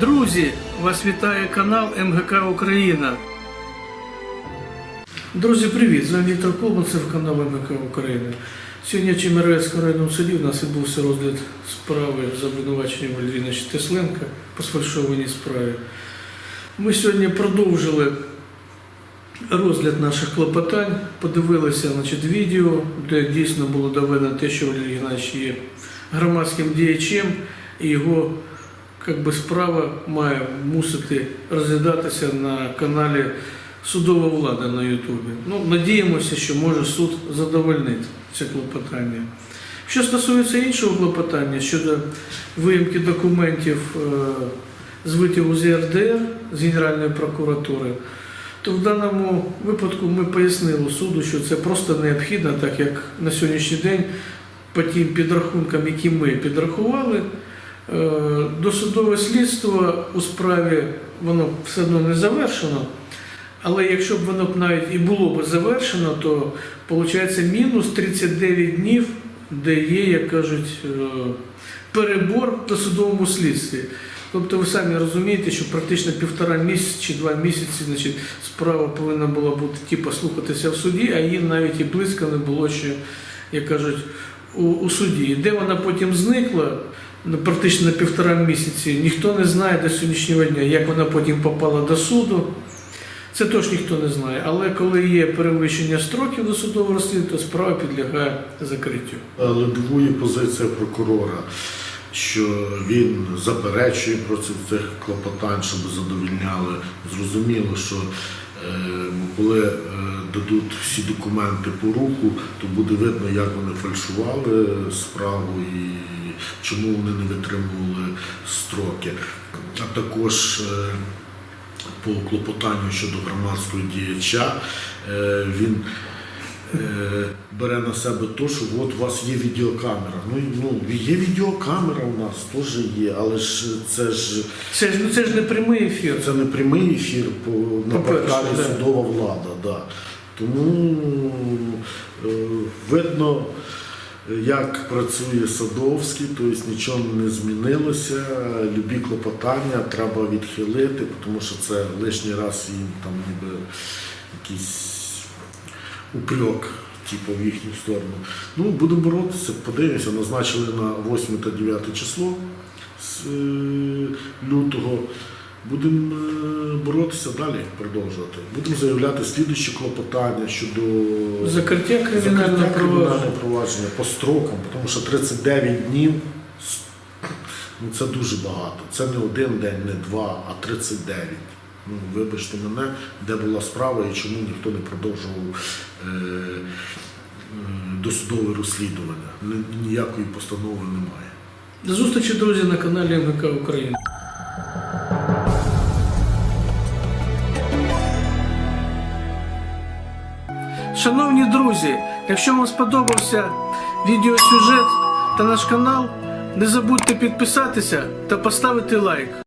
Друзі, вас вітає канал МГК Україна. Друзі, привіт! З вами Віктор Колманцев, канал МГК Україна. Сьогодні в Чемеровецькому районному суді у нас відбувся розгляд справи за обвинуваченням Львіна Тесленка по сфальшованій справі. Ми сьогодні продовжили розгляд наших клопотань, подивилися значить, відео, де дійсно було доведено те, що Валерій є громадським діячем, і його як би, справа має мусити розглядатися на каналі Судова влада на Ютубі. Ну, надіємося, що може суд задовольнити це клопотання. Що стосується іншого клопотання щодо виїмки документів е, з витягу з ЄРДР з Генеральної прокуратури, то в даному випадку ми пояснили суду, що це просто необхідно, так як на сьогоднішній день по тим підрахункам, які ми підрахували, досудове слідство у справі воно все одно не завершено. Але якщо б воно б навіть і було б завершено, то виходить мінус 39 днів, де є, як кажуть, е, перебор в досудовому слідстві. Тобто ви самі розумієте, що практично півтора місяці чи два місяці значить, справа повинна була бути типу, слухатися в суді, а її навіть і близько не було ще, як кажуть, у, у суді. Де вона потім зникла, ну, практично на півтора місяці, ніхто не знає до сьогоднішнього дня, як вона потім попала до суду. Це теж ніхто не знає. Але коли є перевищення строків до судового розслідування, то справа підлягає закриттю. Але дивує позиція прокурора, що він заперечує проти цих клопотань, щоб задовільняли. Зрозуміло, що коли е, дадуть всі документи по руку, то буде видно, як вони фальшували справу і чому вони не витримували строки. А також е, по клопотанню щодо громадського діяча е, він е, бере на себе те, що от у вас є відеокамера. Ну, ну є відеокамера у нас теж є, але ж це ж Це ж, ну, це ж не прямий ефір. це не прямий ефір по, на По-перше, порталі да. судова влада. Да. Тому е, видно, як працює Садовський, тобто нічого не змінилося. Любі клопотання треба відхилити, тому що це лишній раз їм там ніби якийсь упрек. Типу в їхню сторону. Ну, будемо боротися, подивимося, назначили на 8 та 9 число з е, лютого. Будемо е, боротися далі, продовжувати. Будемо заявляти слідуючі клопотання щодо Закриття кримінального провадження. провадження по строкам, тому що 39 днів ну, це дуже багато. Це не один день, не два, а 39. Ну, вибачте мене, де була справа і чому ніхто не продовжував е, е, досудове розслідування. Ніякої постанови немає. До зустрічі, друзі, на каналі МГК Україна. Шановні друзі, якщо вам сподобався відеосюжет та наш канал, не забудьте підписатися та поставити лайк.